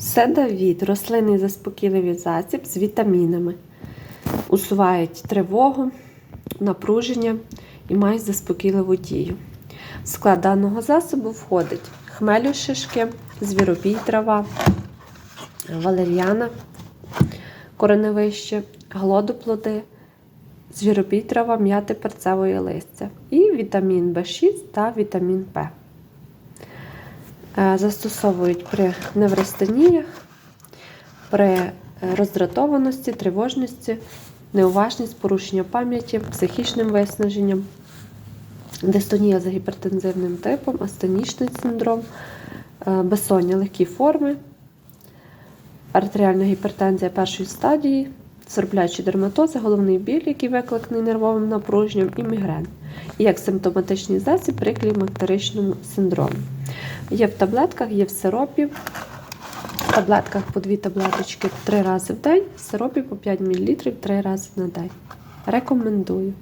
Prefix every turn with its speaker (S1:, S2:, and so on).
S1: Седавід рослинний заспокійливий засіб з вітамінами. Усувають тривогу, напруження і мають заспокійливу дію. В склад даного засобу входить хмелю шишки, звіробій трава, валер'яна, кореневище, глодоплоди, звіробій трава, м'яти перцевої листя і вітамін В6 та вітамін П. Е, Застосовують при неврастеніях, при е, роздратованості, тривожності, неуважність, порушення пам'яті, психічним виснаженням, дистонія за гіпертензивним типом, астенічний синдром, е, безсоння легкі форми, артеріальна гіпертензія першої стадії, сорблячі дерматози, головний біль, який викликаний нервовим напруженням, і мігрен. І як симптоматичний засіб при клімактеричному синдромі. Є в таблетках, є в сиропі. В таблетках по дві таблеточки три рази в день, в сиропі по 5 мл три рази на день. Рекомендую.